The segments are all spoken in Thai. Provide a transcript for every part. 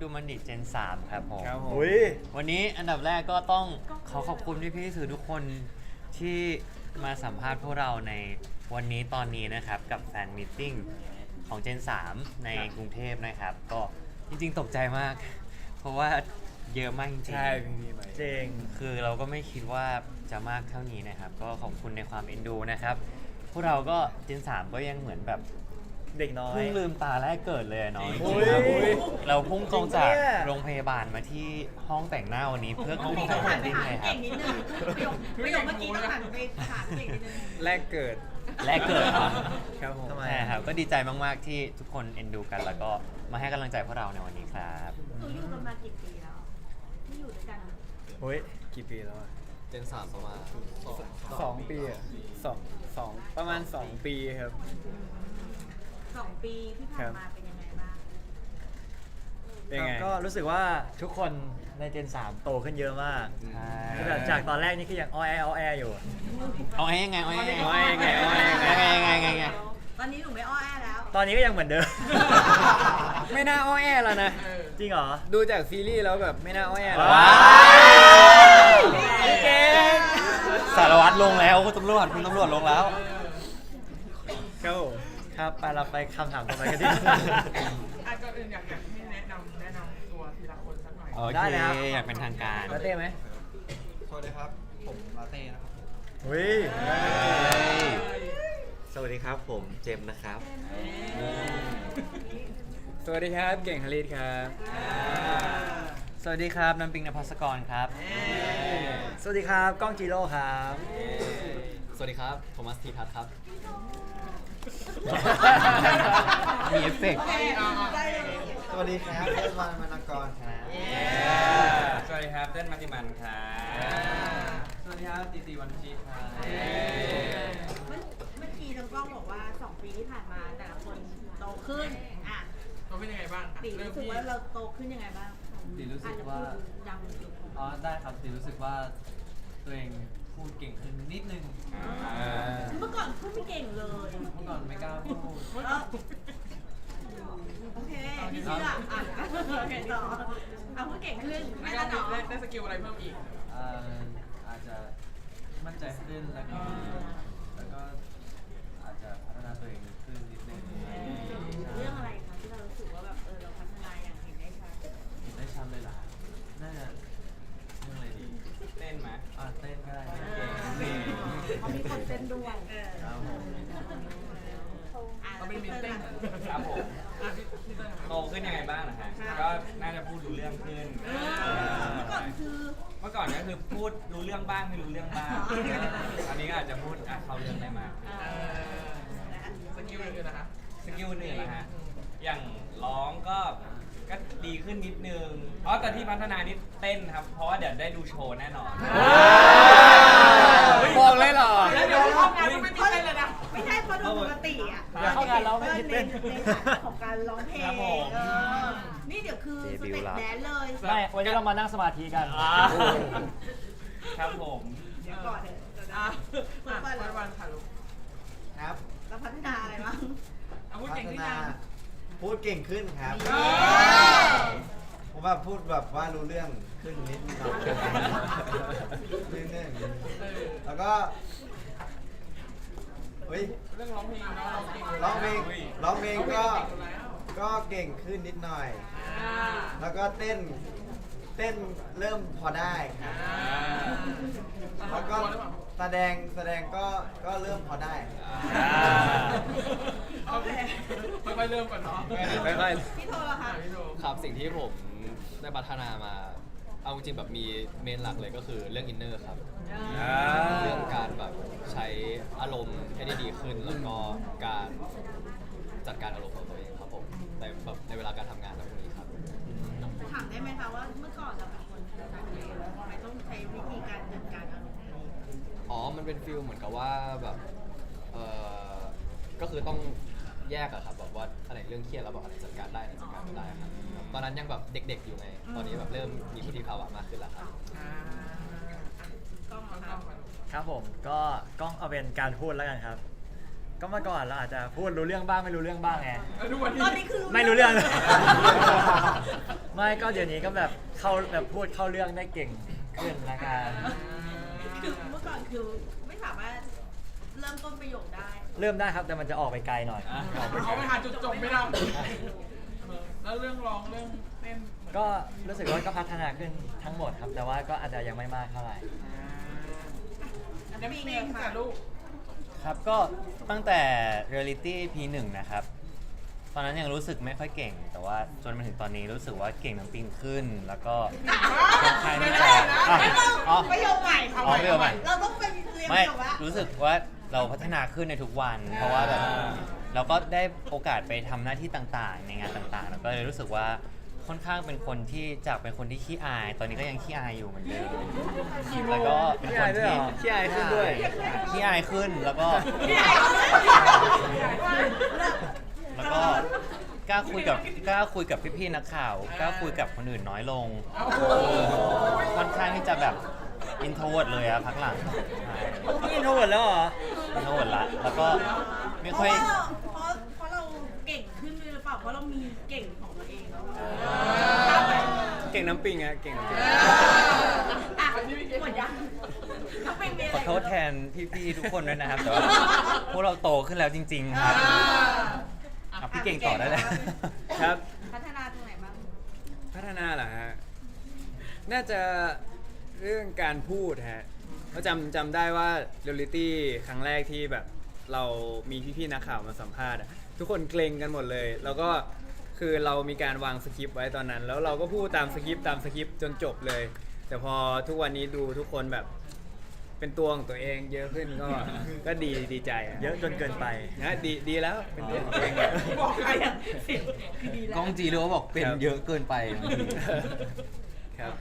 ดูมันดิเจน 3 ครับผม ครับผมอุ้ย วันนี้อันดับแรกก็ต้องขอขอบคุณพี่พี่ๆสื่อทุกคนที่มาสัมภาษณ์พวกเราในวันนี้ตอนนี้นะครับ กับแฟนมิทติ้งของเจน 3 ในกรุงเทพนะครับ ก็จริงๆตกใจมาก เพราะว่าเยอะมากจริงๆ ใช่พี่พี่ใหม่เจง คือเราก็ไม่คิดว่าจะมากเท่านี้นะครับ ก็ขอบคุณในความเอ็นดูนะครับ พวกเราก็เจน3ก็ยังเหมือนแบบ เด็กน้อย เพิ่งลืมตาแรกเกิดเลยอะเนาะจโอ้ริยงๆครับเราพุ่งตรงจากจริงเนี่ย โรงพยาบาลมาที่ห้องแต่งหน้าวันนี้เพื่อเข้าต้องแฟนหัมินทไปติ้งถามเลยครัเก่บงนิดนึงประโยคประโยคเมื่อกี้ต้องหันไปถามเก่งนิดนึง แรกเกิดแรกเกิดครับครับผมทำไม ใช่ครับก็ดีใจมากๆที่ทุกคนเอ็นดูกัน แล้วก็มาให้กำลังใจพวกเราในวันนี้ครับ หนูอยู่กันมากี่ปีแล้วที่อยู่ด้วยกันเฮ้ยกี่ปีแล้วอะเจนสามประมาณสองสองปีอะสองสองประมาณสองปีครับ สองปีที่ผ่านมาเป็นยังไงบ้างเป็นไง ก็รู้สึกว่าทุกคนในเจน 3 โตขึ้นเยอะมากใช่คือแบบจากตอนแรกนี่คือยังอ้อแออ้อแออยู่ เอาให้ยังไงเอาให้ยังไงเอาให้ยังไงเอาให้ยังไงยังไงยังไงยังไง ตอนนี้หนูไม่อ้อแอแล้ว ตอนนี้ก็ยังเหมือนเดิม ไม่น่าอ้อแอแล้วนะ จริงเหรอ ดูจากซีรีส์แล้วแบบไม่น่าอ้อแอแล้วว้าวเก่ง สารวัตรลงแล้วคุณตำรวจคุณตำรวจลงแล้ว ครับผม ครับไปเราไปคำถามต่อไปกันดิอาก่อนอื่นอยากอยากให้แนะนำแนะนำตัวทีละคนสักหน่อยโอได้เคเลยครับอยากเป็นทางการลาเต้ไหมสวัสดีครับ ผมลาเต้นะครับเฮ้ยสวัสดีครับผมเจมส์นะครับ สวัสดีครับ เก่งฮาริสครับ สวัสดีครับน้ำปิงนภัสกรครับ สวัสดีครับ ก้องจีโร่ครับ สวัสดีครับ โทมัสทีทัศน์ครับ มีเอฟเฟกต์ได้เลยสวัสดีครับเพื่อนวันมานกรครับ สวัสดีครับเต้นมัติมันครับสวัสดีครับตีตีวันชีครับเมื่อเมื่อกี้น้องกล้องบอกว่าสองปีที่ผ่านมาแต่ละคนโตขึ้น อะเขาเป็นยังไงบ้างอะตีเริ่มรู้สึกที่ว่าเราโตขึ้นยังไงบ้างตีรู้สึกอาจจะว่าพูดดังสุด อ๋อได้ครับตีรู้สึกว่าตัวเอง พูดเก่งขึ้นนิดนึงเมื่อก่อนพูดไม่เก่งเลยเมื่อก่อนไม่กล้าพูดเออโอเคพี่เชื่ออะโอเคต่อเอาพูดเก่งขึ้นแล้ไม่วก็ก็หนอได้ได้สกิลอะไรเพิ่มอีก เอ่ออาจจะมั่นใจขึ้นแล้วก็แล้วก็อาจจะพัฒนาตัวเองขึ้นนิดนึง เรื่องอะไรคะที่เรารู้สึกว่าแบบเออเราพัฒนาอย่างเห็นได้ชัด เห็นได้ชัดเลยล่ะน่าจะเรื่องอะไรดี เต้นไหม อะเต้นก็ได้เต้นเก่งเต้น เขามีคนเต้นด้วยเออ ครับผม อะ เขาเป็นมินเต้นครับผม อะพี่พี่เต้ยครับ โตขึ้นยังไงบ้างนะฮะก็น่าจะพูดรู้เรื่องขึ้น เออเมื่อก่อนคือ เมื่อก่อนก็คือพูดรู้เรื่องบ้างไม่รู้เรื่องบ้างอันนี้ก็อาจจะพูดอะเข้าเรื่องได้มาก เออสกิลอื่นๆนะคะ สกิลอื่นๆนะฮะ อย่างร้องก็ ก็ดีขึ้นนิดนึง อ๋อแต่ที่พัฒนานี่เต้นครับ เพราะว่าเดี๋ยวได้ดูโชว์แน่นอนบอกเลยเหรอ แล้วเดี๋ยวเข้างานก็ไม่มีเต้นเลยนะ ไม่ใช่เพราะโดยปกติอะอย่าเข้างานเราไม่ก็คิดเน้เต้นนในฐานะของการร้องเพลงครับผม เออนี่เดี๋ยวคือสเดบิวต์เต็ปละแดนเลย ไม่วันนี้เรามานั่งสมาธิกันครับผมเดี๋ยวก่อนเดี๋ยวเดี๋ยวนะอะเปิอะดเปิดวันวันค่ะลูกครับเราพัฒนาอะไรบ้างเอาพูดพัเก่งฒขึ้นนายังพูดเก่งขึ้นครับ เออ ผมว่าพูดแบบว่ารู้เรื่องขึ้นนิดหน่อยนิดนึงเออแล้วก็ เฮ้ยเรื่องร้องเพลงเนาะเก่งร้องเพลงร้องเพลงก็เก่งอยู่แล้วก็เก่งขึ้นนิดหน่อยอ่าแล้วก็เต้นเต้นเริ่มพอได้ครับอ่าแล้วก็กลัวหรือเปล่าแสดงแสดงก็ก็เริ่มพอได้โอเคค่อยๆเริ่มก่อนเนาะไม่ค่อยพี่โทรละคะอะพี่โทครับสิ่งที่ผมได้พัฒนามา เอาจริงๆแบบมีเมนหลักเลยก็คือเรื่องอินเนอร์ครับ อ่า เรื่องการแบบใช้อารมณ์ให้ได้ดีขึ้น แล้วก็การจัดการอารมณ์ของตัวเองครับผมในแบบในเวลาการทำงานแบบนี้ครับ ถามได้ไหมคะว่าเมื่อก่อนเราเป็นคนทำงานเองทำไมต้องใช้วิธีการจัดการอารมณ์เองอ๋อ มันเป็นฟิลเหมือนกับว่าแบบ เออก็คือต้อง แยกอะครับแบบว่าอะไรเรื่องเครียดแล้วแบบอะไรจัดการได้อะไรจัดการไม่ได้ครับตอนนั้นยังแบบเด็ก ๆ อยู่ไงตอนนี้แบบเริ่มมีวุฒิภาวะมากขึ้นแล้วครับ อ่าก็ต้มาองค่ะทำก่อนครับผมก็กล้องเอาเป็นการพูดแล้วกันครับ ก็เมื่อก่อนเราอาจจะพูดรู้เรื่องบ้างไม่รู้เรื่องบ้างไงแล้วทุกวันนี้ตอนนี้คือไม่รู้เรื่อง ไม่ก็เดี๋ยวนี้ก็แบบเข้าแบบพูดเข้าเรื่องได้เก่งขึ้นละกัน คือเมื่อก่อนคือไม่สามารถเริ่มต้นประโยคได้ เริ่มได้ครับแต่มันจะออกไปไกลหน่อยออกไปไกลเอาไปหาจุดจบไม่ได้ แล้วเรื่องร้องเรื่องเต้นเหมือนก็รู้สึกว่าก็พัฒนาขึ้นทั้งหมดครับ แต่ว่าก็อาจจะยังไม่มากเท่าไหร่น้ำปิ้งค่ะลูก ครับก็ตั้งแต่ Reality P1 นะครับ ตอนนั้นยังรู้สึกไม่ค่อยเก่ง แต่ว่าจนมาถึงตอนนี้รู้สึกว่าเก่งน้ำปิงขึ้น แล้วก็ค่อนข้างที่จะอะอ๋อ ประโยคใหม่อ๋อประโยคใหม่ เราต้องเป็นเรียนปไม่ระโยคว่ารู้สึกว่า เราพัฒนาขึ้นในทุกวัน เพราะว่าแบบเราก็ได้โอกาสไปทำหน้าที่ต่างๆ ในงานต่างๆ แล้วก็เลยรู้สึกว่าค่อนข้างเป็นคนที่จากเป็นคนที่ขี้อาย ตอนนี้ก็ยังขี้อายอยู่เหมือนเดิมแล้วก็เป็นคนที่ขี้อายขึ้นด้วย ขี้อายขึ้นแล้วก็พี่ไอ้เขาเลยแล้วก็กล้าคุยกับกล้าคุยกับพี่ๆนักข่าวกล้าคุยกับคนอื่นน้อยลงโอ้โหค่อนข้างที่จะแบบ อินโทรเวิร์ดเลยอะพักหลังนี่โทรหมดแล้วเหรอ อินโทรเวิร์ดละแล้วก็ไม่เพค่ราะอยว่าเพราะเพราะเราเก่งขึ้นด้วยหรือเปล่าเพราะเรามีเก่งของตัวเองแล้วเก่งน้ำปิงอะเก่งน้ำปิงอะหมดยังเขาเป็นเมียขอโทษแทนพี่ๆทุกคนด้วยนะครับแต่ว่าพวกเราโตขึ้นแล้วจริง ๆ ครับอะพี่เก่งต่อได้เลยครับ พัฒนาตรงไหนบ้าง พัฒนาเหรอฮะ น่าจะ เรื่องการพูดฮะเพราะจำจำได้ว่าเรียลิตี้ครั้งแรกที่แบบเรามีพี่ๆนักข่าวมาสัมภาษณ์อะทุกคนเกรงกันหมดเลย แล้วก็คือเรามีการวางสคริปต์ไว้ตอนนั้น แล้วเราก็พูดตามสคริปต์ตามสคริปต์จนจบเลย แต่พอทุกวันนี้ดูทุกคนแบบเป็นตัวของตัวเองเยอะขึ้นก็ ก็ดีดีใจอะเยอะจนเกินไป นะดีดีแล้วเป็นตัวของตัวเองอะ บอกใครอะเสียงคือดีแล้วกล้องจีรู้ว่าบอกเป็นเยอะเกินไปบางทีครับ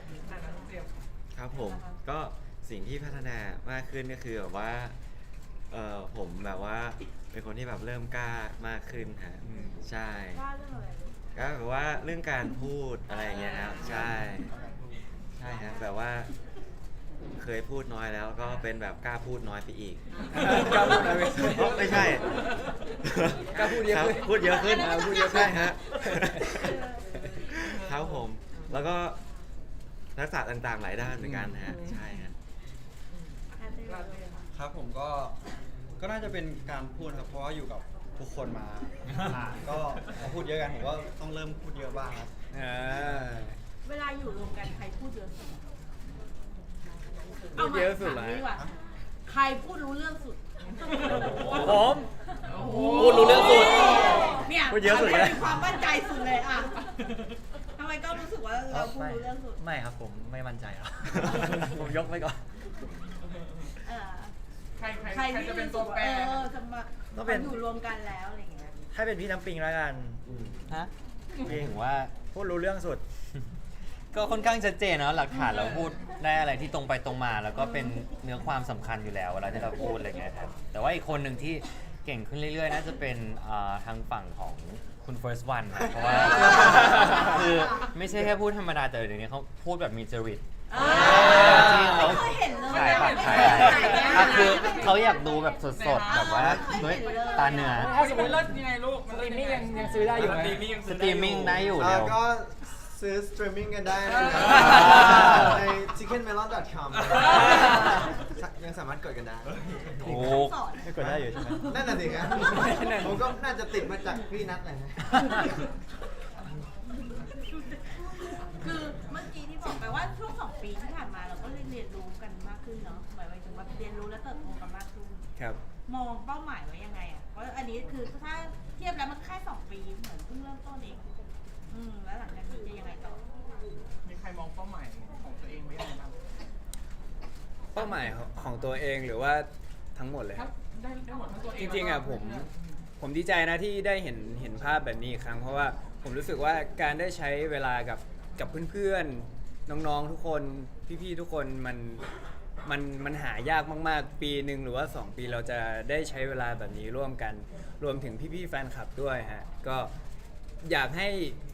ครับผมก็สิ่งที่พัฒนามากขึ้นก็คือแบบว่าเออผมแบบว่าเป็นคนที่แบบเริ่มกล้ามากขึ้นฮะอืมใช่ว่าเรื่องอะไรก็แบบว่าเรื่องการพูดอะไรอย่างเงี้ยครับใช่ ใช่ฮะแบบว่า เคยพูดน้อยแล้วก็เป็นแบบกล้าพูดน้อยไปอีกกล้าพูดน้อยไปอ๋อไม่ใช่กล้าพูดเยอะครับขึ้นพูดเยอะขึ้นอ่าพูดเยอะขึ้ใช่นฮะ ครับผม แล้วก็ ทักษะต่างๆ หลายด้านเหมือนกันฮะใช่ฮะ ครับผมก็ก็น่าจะเป็นการพูดครับเพราะว่าอยู่กับทุกคนมาอ่าก็พอพูดเยอะกันผมก็ต้องเริ่มพูดเยอะบ้างครับอ่าเวลาอยู่รวมกันใครพูดเยอะสุดพูดเยอะสุดเหรอามาถามนี้กว่าใครพูดรู้เรื่องสุดผม พูดรู้เรื่องสุด เนี่ยพูดเยอะสุดใครเลย มีความมั่นใจสุดเลยอะทำ ไมก็รู้สึกว่าเราพูดรู้เรื่องสุด ไม่ครับผมไม่มั่นใจหรอก ผมยกไว้ก่อน เออใครใครใครใครที่จะเป็นรู้ตัสึวกแปร เออจะมาต้องเป็น อยู่รวมกันแล้วอะไรอย่างเงี้ย ให้เป็นพี่น้ำปิงแล้วกันฮะถึงว่าพูดรู้เรื่องสุด ก็ค่อนข้างชัดเจนเนอะหลักฐานเราพูดได้อะไรที่ตรงไปตรงมา แล้วก็เป็นเนื้อความสำคัญอยู่แล้วเวลาที่เราพูดอะไรเงี้ยครับแต่ว่าอีกคนหนึ่งที่เก่งขึ้นเรื่อยๆ น่าจะเป็นอ่าทางฝั่งของ คุณ first one นะเพราะว่าคือไม่ใช่แค่พูดธรรมดาแต่เดี๋ยวนี้เขาพูดแบบมีจริตเออที่เขาไม่เคยเห็นเลยถ่ายปากถ่ายไม่อะไรเคยเห็นอะคือเขาอยากดูแบบสดๆ แบบว่าด้วยตาเนื้อถ้าสมมติเลิศยังไงลูก มันสตรีมมิ่งยัยังยังซื้อได้อยู่ไหม สตรีมมิ่งยังสซื้อตรีมมิ่งได้อยู่เอ่เดี๋อยว ก็ ซื้อสตรีมมิ่งกันได้นะครับใน chickenmelon.com ยังสามารถกดกันได้โอ้สอนไม่กดได้อยู่ใช่ไหม นั่นน่ะสิครับผมก็น่าจะติดมาจากพี่นัทเลยนะ คือเมื่อกี้ที่บอกไปว่าช่วงสองปีที่ผ่านมาเราก็เรียนรู้กันมากขึ้นเนาะหมายถึงว่าเรียนรู้และเติบโตกันมากขึ้น ครับ มองเป้าหมายไว้ยังไงอะเพราะอันนี้คือถ้าเทียบแล้วมันแค่สองปีเหมือนเพิ่งเริ่มต้นเอง อืมแล้วหลังจากนี้จะยังไงต่อ มีใครมองเป้าหมายของตัวเองไว้ยังไงบ้าง เป้าหมายของของตัวเองหรือว่าทั้งหมดเลยครับได้ได้หมดทั้งตัวเอจงริงๆอะผม ผมดีใจนะที่ได้เห็นเห็นภาพแบบนี้อีกครั้ง เพราะว่าผมรู้สึกว่าการได้ใช้เวลากับกับเพื่อนๆ น้องๆทุกคนพี่ๆทุกคนมันมันมันหายากมาก ๆ ปีหนึ่งหรือว่า 2 ปีเราจะได้ใช้เวลาแบบนี้ร่วมกัน รวมถึงพี่ๆแฟนคลับด้วยฮะก็อยากให้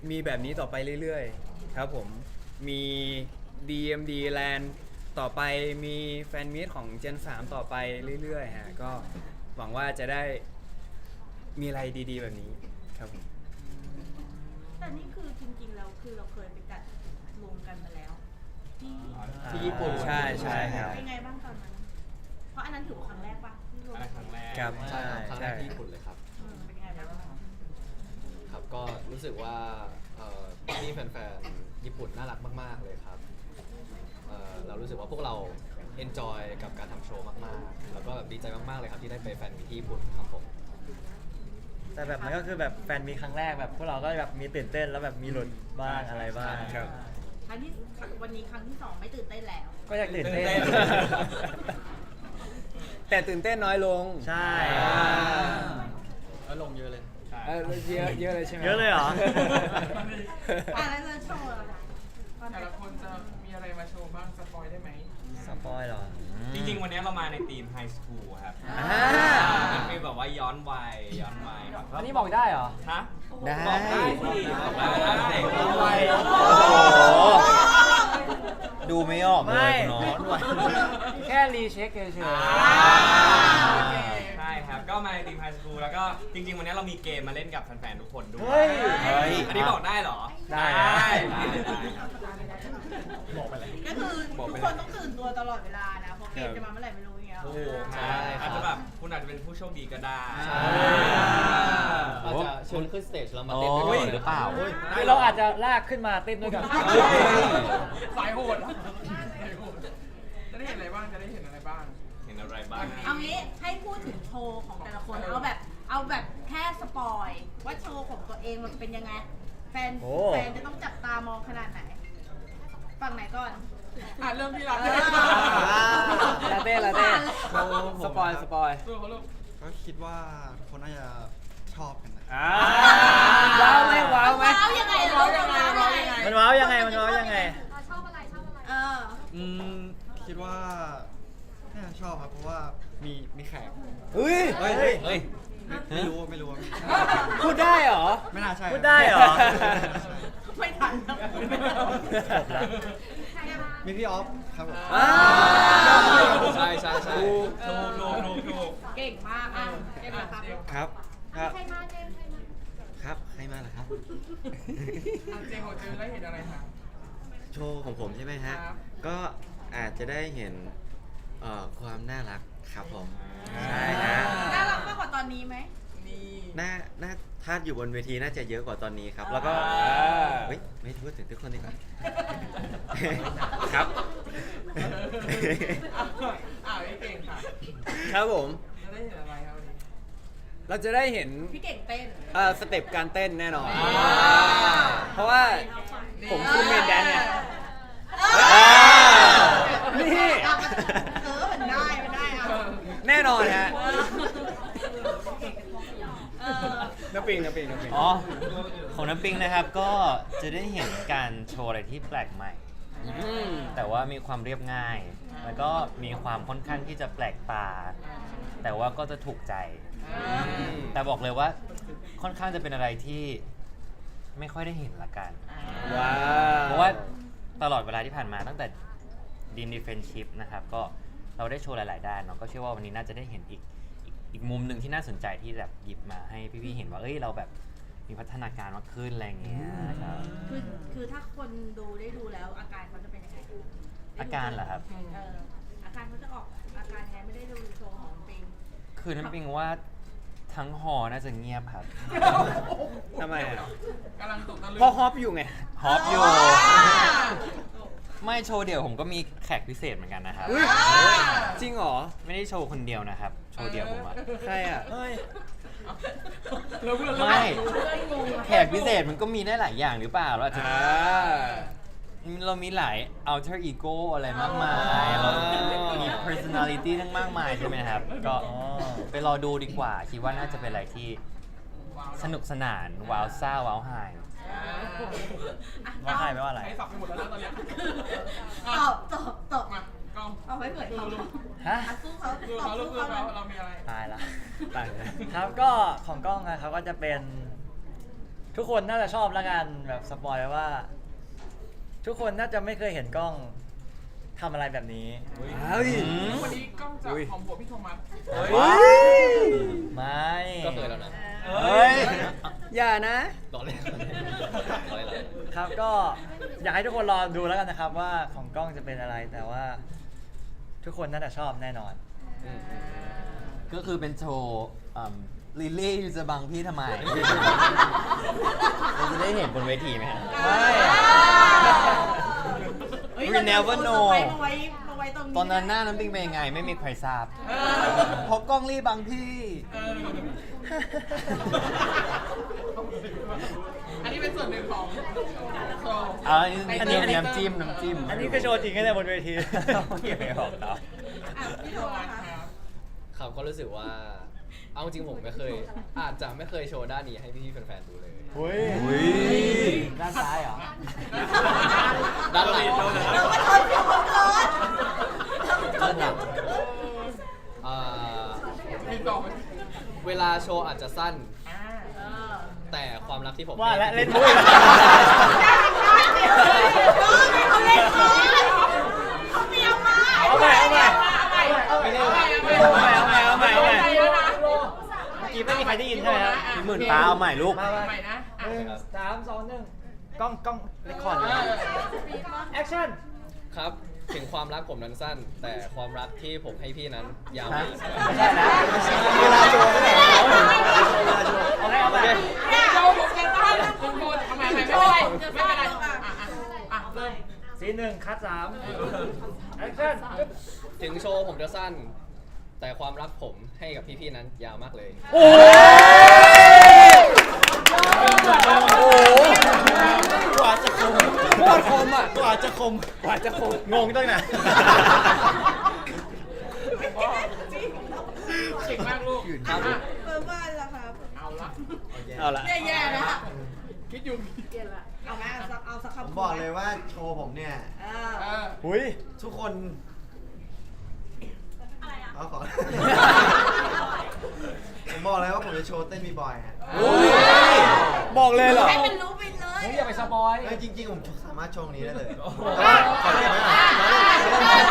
มีแบบนี้ต่อไปเรื่อยๆ ครับผมมี DMD Land ต่อไปมีแฟนมิตของ Gen 3ต่อไปเรื่อยๆฮะก็หวังว่าจะได้มีอะไรดีๆแบบนี้ครับผมแต่นี่คือจริงๆแล้วคือเราเคยไปจัดรวมกันมาแล้วที่ที่ญี่ปุ่น ใช่ใช่ครับ เป็นไงบ้างตอนนั้น เพราะอันนั้นถือว่าครั้งแรกปะที่รวมอันนั้นครั้งแรกครับใช่ครับครั้งแรกใช่ ที่ญี่ปุ่นเลยครับอืมเป็นไงบ้างครับก็รู้สึกว่าเอ่อพี่แฟนๆญี่ปุ่นน่ารักมาก ๆ เลยครับเอ่อเรารู้สึกว่าพวกเรา enjoy กับการทำโชว์มากๆ แล้วก็แบบดีใจมากๆเลยครับที่ได้ไปแฟนมีตที่ญี่ปุ่นครับผม แต่แบบมันก็คือแบบแฟนมีครั้งแรกแบบพวกเราก็แบบมีตื่นเต้นแล้วแบบมีหลุดบ้างอะไรบ้างครับ ครั้งที่วันนี้ครั้งที่สองไม่ตื่นเต้นแล้ว ก็อยากตื่นเต้น ตื่นเต้น แต่ตื่นเต้นน้อยลงใช่ อ่าแล้วลงเยอะเลย เออเยอะเยอะเลยใช่ไหมเยอะเลยเหรอ อะแล้วจะโชว์ ปอยเหรอ จริงๆ วันนี้เรามาในทีมไฮสคูลครับอ่า มันเป็นแบบว่าย้อนวัยย้อนวัยครับอันนี้บอกได้เหรอ ฮะได้ บอกได้สิบอกได้ย้อนวัยโอ้โห ดูไม่ออกเลไม่ยคุณน้อง แค่รีเช็คเฉยใช่ครับ ก็มาในทีมไฮสคูลแล้วก็จริง ๆ วันนี้เรามีเกมมาเล่นกับแฟนๆ ทุกคนด้วเฮ้ยยเฮ้ย อันนี้บอกได้เหรอได้ ได้ได้ครับ ก็คือทุกคนต้องตื่นตัวตลอดเวลานะเพราะเกมจะมาเมื่อไหร่ไม่รู้อย่างเงี้ย ถูกใช่ครับ อาจจะแบบคุณอาจจะเป็นผู้โชคดีก็ได้ ใช่ อาจจะชวนขึ้นสเตจแล้วมาเต้นด้วยโอ้ยกันหรือเปล่าๆคือเราอาจจะลากขึ้นมาเต้นด้วยกันสายโหดสายโหดจะได้เห็นอะไรบ้าง จะได้เห็นอะไรบ้าง เห็นอะไรบ้าง เอางี้ให้พูดถึงโชว์ของแต่ละคนเอาแบบ เอาแบบแค่สปอย ว่าโชว์ของตัวเองมันเป็นยังไง แฟนโอ้ แฟนจะต้องจับตามองขนาดไหน ฝั่งไหนก่อน อะเริ่มที่รักเออลาเต้ลาเต้โชว์ผม สปอยสปอยตัวเขาลูก ก็คิดว่าทุกคนน่าจะชอบกันนะอ่าว้าวไหมว้าวไหม ว้าวยังไงเรายังไงเรายังไง มันว้าวยังไงมันว้าวยังไงเออ อืมคิดว่าน่าจะชอบครับเพราะว่ามีมีแขกเฮ้ยเฮ้ยเฮ้ยเฮ้ยไม่ไม่รู้ไม่รู้พูดได้เหรอ ไม่น่าใช่พูดได้เหรอ ไม่ ทันแล้วจบละมีพี่ออฟครับผมอ่าใช่ใช่ใช่ ถูกถูกถูกถูก เก่งมากอะเก่งมากครับครับครับใครมาเจมส์ใครมาครับ ใครมาล่ะครับ อะเจงโหดเจอได้เห็นอะไรคะ โชว์ของผมใช่ไหมฮะ ครับ ก็อาจจะได้เห็นเอ่อความน่ารักครับผม ใช่ฮะ น่ารักมากกว่าตอนนี้ไหม นี่น่าน่าถ้าอยู่บนเวทีน่าจะเยอะกว่าตอนนี้ครับ แล้วก็อ่า เฮ้ยไม่พูดถึงทุกคนดีกว่า ครับอะอะไอ้เก่งค่ะครับผม จะได้เห็นอะไรครับวันนี้ เราจะได้เห็นพี่เก่งเต้น เอ่อสเต็ปการเต้นแน่นอน อ่า เพราะว่า ผมคือเมนแดนซ์ไงเออนี่ เออมันได้มันได้อะแน่นอนฮะ เออ น้ำปิงน้ำปิงน้ำปิง อ๋อ ของน้ำปิงนะครับก็จะได้เห็นการโชว์อะไรที่แปลกใหม่อืมแต่ว่ามีความเรียบง่าย แล้วก็มีความค่อนข้างที่จะแปลกตา แต่ว่าก็จะถูกใจ แต่บอกเลยว่าค่อนข้างจะเป็นอะไรที่ไม่ค่อยได้เห็นละกัน ว้าวเพราะว่าตลอดเวลาที่ผ่านมาตั้งแต่ดีนดีเฟนชิพนะครับ ก็เราได้โชว์หลาย ๆ ด้านเนาะก็เชื่อว่าวันนี้น่าจะได้เห็นอีก อีกอีกมุมหนึ่งที่น่าสนใจที่แบบหยิบมาให้พี่ๆเห็นว่าเอ้ยเราแบบมีพัฒนาการมากขึ้นอะไรอย่างเงี้ยครับคือคือถ้าคนดูได้ดูแล้วอาการเขาจะเป็นยังไงอาการเหรอครับ เอออาการเขาจะออกอาการยังไงไม่ได้ดูโชว์ของปิงคือน้ำปิงว่าทั้งหอน่าจะเงียบครับทำไมอะกำลังตกตะลึง เพราะฮอปอยู่ไงฮอปอยู่อ่าไม่โชว์เดี่ยวผมก็มีแขกพิเศษเหมือนกันนะครับอุ๊ยจริงเหรอ ไม่ได้โชว์คนเดียวนะครับ โชว์เดี่ยวผมอะใครอะ เฮ้ยเราเพื่อนไม่แขกพิเศษมันก็มีได้หลายอย่างหรือเปล่าเราอาจจะอ่า เรามีหลาย alter ego อะไรมากมายเรามี personality ทั้งมากมายใช่ไหมครับ ก็อ๋อ ไปรอดูดีกว่า คิดว่าน่าจะเป็นอะไรที่สนุกสนาน ว้าวซ่า ว้าวไฮว่าใครไม่ว่าอะไรใช้สับไปหมดแล้วนะตอนเนี้ยตอบตอบตอบมาก็ เอาไว้เผื่อเขาฮะ อ่สู้เขาดูตอบเขาลูสู้กเขาเราเรามีอะไร ตายละตายเลย ครับก็ของกล้องนะครับก็จะเป็น ทุกคนน่าจะชอบแล้วกันแบบสปอยไว้ว่า ทุกคนน่าจะไม่เคยเห็นกล้องทำอะไรแบบนี้ เฮ้ย วันนี้กล้องจะอุ้ยหอมหัวพี่โทมัสไม่ก็เคยแล้วนะเฮ้ย อย่านะ ต่อเลยต่อเลยเหรอครับก็อยากให้ทุกคนรอดูแล้วกันนะครับว่าของกล้องจะเป็นอะไรแต่ว่า ทุกคนน่าจะชอบแน่นอนอืมก็คือเป็นโชว์ลิลลี่จะบังพี่ทำไม เราจะได้เห็นบนเวทีไหมฮะ ไม่ เฮ้ย We never เราจะ know เอามาไว้มาไว้ตรงนี้ตอนนั้นหน้าน้ำปิงเป็นยังไงไม่มีใครทราบเพราะกล้องรีบบังพี่ เออ อันนี้เป็นส่วนหนึ่งของโชว์อ่าอันนี้อันนี้อันนี้น้ำจิ้มน้ำจิ้มอันนี้คือโชว์จริงแค่แต่บนเวทีอย่าไปบอกเขาอะพี่โทมัสคะครับก็รู้สึกว่า เอาจริงผมไม่เคย อาจจะไม่เคยโชว์ด้านนี้ให้พี่ๆแฟนๆดูเลย อุ้ยด้านซ้ายเหรอ ด้านหลัง เราก็ทนอยู่มาก่อนด้านหลังเอ่อ มีต่อไหม เวลาโชว์อาจจะสั้นเออแต่ความรักที่ผมว่าให้และเล่นพี่ด้วยเขาเล่นก่อนเขาเตรียมมาเอาใหม่เอาใหม่เอาใหม่เอาใหม่เอาใหม่เอาใหม่เอาใหม่เอาใหม่เอาใหม่แล้วนะเมื่อกี้ไม่มีใครได้ยินใช่ไหมครับพี่หมื่นฟ้าเอาใหม่ลูก มามาใหม่นะอะหนึ่งสามสองหนึ่งกล้องกล้องเรคคอร์ดเออแอคชั่นครับ ถึงความรักผมนั้นสั้น แต่ความรักที่ผมให้พี่นั้นยาวฮะอีกไม่ใช่นะเวลาโชว์ไม่ได้เอาให้เอาไปโชว์ผมกันบ้านคุณโบทำไมไม่เป็นไรไม่เป็นไรอะอะอะเริ่มซีนหนึ่งคัดสามแอคชั่นถึงโชว์ผมจะสั้น แต่ความรักผมให้กับพี่ๆนั้นยาวมากเลย โอ้โหกว่าจ กว่าจะคมกว่าจะคมงงตั้งนาน เก่งมากลูกครับอะเบอร์บ้านละครับเอาละเอาละ แย่ๆนะคิดอยู่เอาไหมเอาสักเอาสักผมคำบอกเลยว่าโชว์ผมเนี่ย เอเออออุ้ย ทุกคนอะไรอะเอาขอ ผมบอกเลยว่าผมจะโชว์เต้นบีบอยฮะ อุ้ยบอกเลยเหรอ ให้มันรู้ไปเล ยอย่าไปสปอยเฮ้ยจริงๆ ผมสามารถโชว์ตรงนี้ได้เลยโอ้โหแต่ว่าขอเก็บไว้ก่อน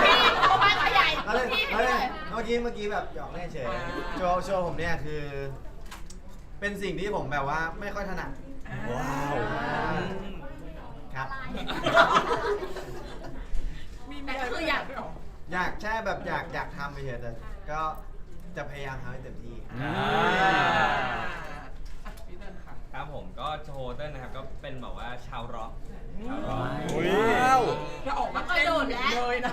พี่โทมัสขยายเอาเล่นพี่เอาเลเล่นยเมื่อกี้เมื่อกี้แบบหยอกเล่นเฉยโชว์โชว์ผมเนี่ยคือ เป็นสิ่งที่ผมแบบว่าไม่ค่อยถนัด ว้าว ครับ มีมีอะไรบ้างอยากด้วยเหรออยากแช่แบบอยากอยากทำไปเฉยแต่ก็จะพยายามทำให้เต็มที่ อะพี่เติ้ลค่ะ ครับ ผมก็โชว์เต้นนะครับก็เป็นแบบว่าชาวร็อกชาวร็อกอุ้ยถ้าออกมาเต้นเลยนะ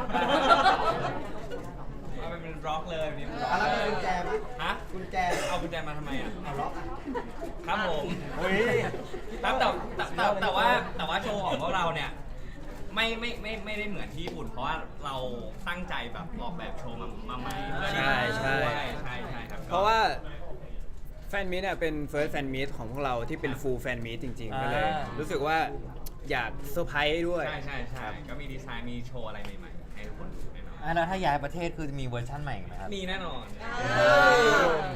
เอาไปเป็นร็อกเลยนี่เป็นร็อกอะแล้วมีกุญแจไหม ฮะกุญแจเอากุญแจมาทำไมอะเอาล็อกอะ ครับผมอุ้ยครับแต่แต่แต่แต่ว่าแต่ว่าโชว์ของพวกเราเนี่ยไม่ไม่ไม่ไม่ได้เหมือนที่ญี่ปุ่น เพราะว่าเราตั้งใจแบบออกแบบโชว์มามาใหม่เพื่อที่ใช่ใช่ใช่ ใช่ใช่ครับเพราะว่า แฟนมีตเนี่ยเป็น first แฟนมีตของพวกเราที่เป็น full แฟนมีตจริงๆก็เลยอ่า รู้สึกว่าอยากเซอร์ไพรส์ด้วย ใช่ใช่ใช่ก็มีดีไซน์มีโชว์อะไรใหม่ๆให้ทุกคนดูแน่นอนอะแล้วถ้าย้ายประเทศคือจะมีเวอร์ชั่นใหม่ไหมครับ มีแน่นอน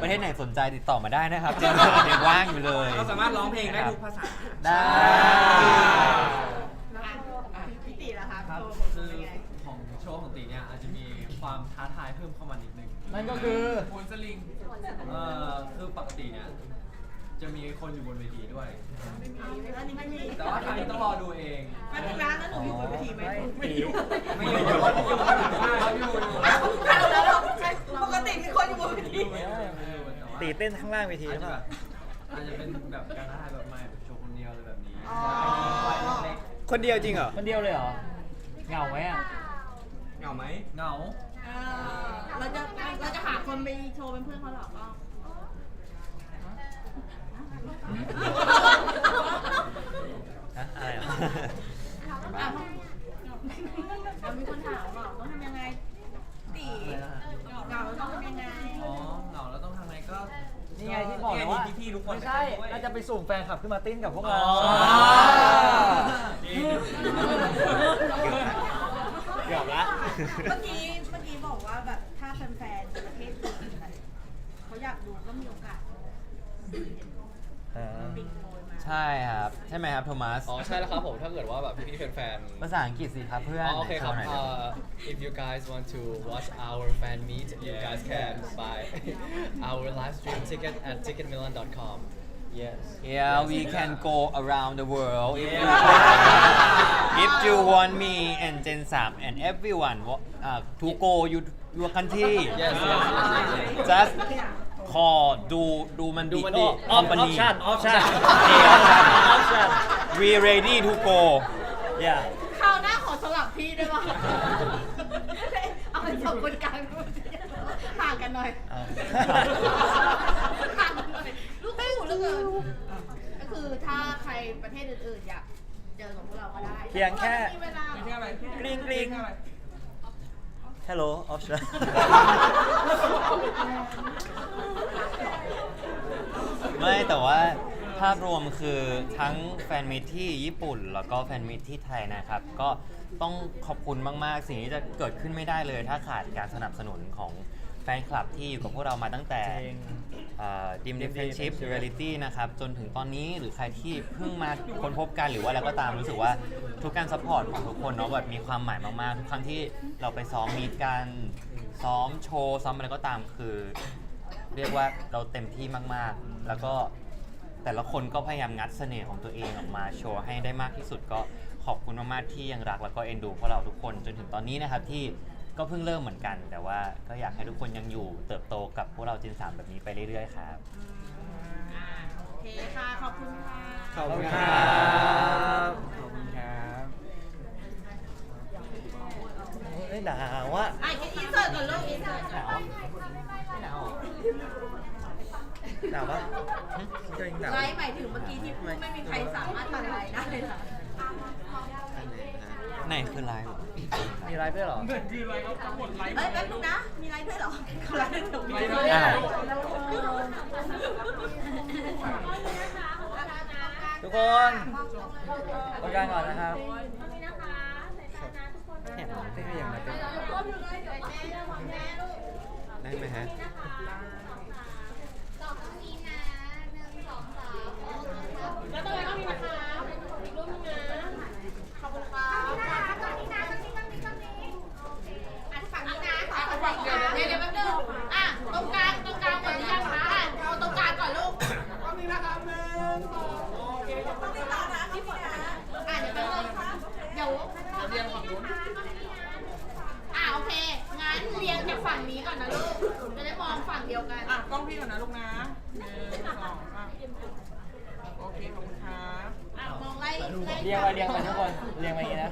ประเทศไหนสนใจติดต่อมาได้นะครับ เจนยังว่างอยู่เลยเราสามารถร้องเพลงได้ทุกภาษา ได้พี่ตีละครับครับโชว์ผมคือเป็นไง ของโชว์ของตีเนี่ยอาจจะมีความท้าทายเพิ่มเข้ามานิด นึงนั่นก็คือโหนสลิงเอ่อคือปกติเนี่ยจะมีคนอยู่บนเวทีด้วยไม่มีอันนี้ไม่มีแต่ว่าครั้งนี้ต้องรอดูเอง มันมีร้านแล้วหนูอยู่บนเวทีไหมไม่อยู่ไม่อยู่อยู่อยู่ข้างหลังครับอยู่อยู่ปกติมีคนอยู่บนเวทีตีเต้นข้างล่างเวทีอาจหรือจะเปแบล่าบอาจจะเป็นแบบการท้าทายแบบใหม่แบบโชว์คนเดียวอะไรแบบนี้อ๋อไฟเล็กคนเดียวจริงเหรอคนเดียวเลยเหรอ เหงาไหมอะ เหงาไหมๆเหงา เออเราจะเราจะหาคนไปโชว์เป็นเพื่อนเขาเหรอก็ฮะอะไรอะอะเอามีคนถามว่าต้องทำยังไงตีเหงาต้องทำยังไงอ๋อเหงาแล้วต้องทำไงก็ นี่ไงที่บอกเลยว่านี่ไงพี่ๆทุกคนไม่ใช่ไปด้วย เราจะไปสุ่มแฟนคลับขึ้นมาเต้นกับพวกเราอ๋อเกือบละ เมื่อกี้เมื่อกี้บอกว่าแบบถ้าแฟนๆประเทศอื่นอะไรเขาอยาก ดูก็มีโอกาสแปิงโปรยมาใช่ครับ ใช่ไหมครับโทมัสอ๋อใช่แล้วครับผมถ้าเกิดว่าแบบพี่ๆแฟนๆ ภาษาอังกฤษสิครับเพื่อนอ๋อโอเคครับไหนโชว์หน่อย uh, if you guys want to watch our fan meet you guys can buy our live stream ticket at ticketmilan.com yes Yeah, we can go around the world if you if you want me and Gen 3 and everyone wa- uh, to go you your country yes yes yes, yes. just call ดูดูมันดูดีมันดีก็ company option option Yeah, option we ready to go yeah คราวหน้าขอสลับพี่ได้ไหมเอาเป็นสองคนกลางห่างกันหน่อยเอาห่างกันหน่อยลูกคู่เหลือเกินก็คือถ้าใครประเทศอื่นๆอยากเจอกับพวกเราก็ได้เพียงแค่มีเวลาเหรอเพลงอะไรกริ๊งกริ๊งเพลอะไร hello option ไม่แต่ว่าภาพรวมคือทั้งแฟนมิตที่ญี่ปุ่น แล้วก็แฟนมิตที่ไทยนะครับ ก็ต้องขอบคุณมากๆ สิ่งที่จะเกิดขึ้นไม่ได้เลย ถ้าขาดการสนับสนุนของแฟนคลับที่อยู่กับพวกเรามาตั้งแต่จริง ดิมเด Dim ฟเฟนชิพ Friendship เรียลิตี้นะครับจนถึงตอนนี้หรือใครที่เพิ่งมาค้นพบกันหรือว่าอะไรก็ตามรู้สึกว่าทุกการซัพพอร์ตของทุกคนเนาะแบบมีความหมายมากๆ ทุกครั้งที่เราไปซ้อมมีกันซ้อมโชว์ซ้อมอะไรก็ตามคือ เรียกว่าเราเต็มที่มากๆ แล้วก็แต่ละคนก็พยายามงัดเสน่ห์ของตัวเองออกมาโชว์ให้ได้มากที่สุดก็ขอบคุณมากๆที่ยังรักแล้วก็เอ็นดูพวกเราทุกคนจนถึงตอนนี้นะครับที่ ก็เพิ่งเริ่มเหมือนกัน แต่ว่าก็อยากให้ทุกคนยังอยู่เติบโตกับพวกเราจินสามแบบนี้ไปเรื่อยๆครับ อ่าโอเคค่ะ ขอบคุณค่ะ ขอบคุณคครัรับขอบคุณครับโอ้ยหนาวอะอะอินเสิร์ตก่อนลูกอินเสิร์ตก่อนหนาวปะจริงหนาวไลฟ์หมายถึงเมื่อกี้ที่พูดไม่มีใครสามารถตัดไลฟ์ได้เลยค่ะไหนคือไลฟ์ มีไลฟ์ด้วยเหรอเหมือนคืออะไรครับทั้งหมดไลฟ์เอ้ยแป๊บนึงนะ มีไลฟ์ด้วยเหรอไลฟ์ตรงนี้อ้าวทุกคนตรงกลางก่อนนะครับเห็นไหมเต้นก็อย่างนั้นเต้นได้ไหมฮะ แล้วตรงนี้ก็มีนะคะอีกรูปนึงนะขอบคุณค่ะตรงนี้นะตรงนี้ตรงนี้ตรงนี้อะฝั่งนี้นะขอฝั่งเดี๋ยวเดี๋ยวเดี๋ยวแป๊บนึงอะตรงกลางตรงกลางหมดหรือยังคะอะเอาตรงกลางก่อนลูก ตรงนี้นะครับหนึ่งสองโอเคตรงนี้ต่อนะที่ฝนนะอะเดี๋ยวแป๊บนึงเดี๋ยวเรียงฝั่งนู้นอะโอเค งั้นเรียงจากฝั่งนี้ก่อนนะลูก จะได้มองฝั่งเดียวกัน อะกล้องพี่ก่อนนะลูกนะหนึ่งสองสามโอเคขอบคุณครับ อะมองไล่ไล่เรียงไปเรียงไปทุกคน เรียงไปอย่างนี้นะ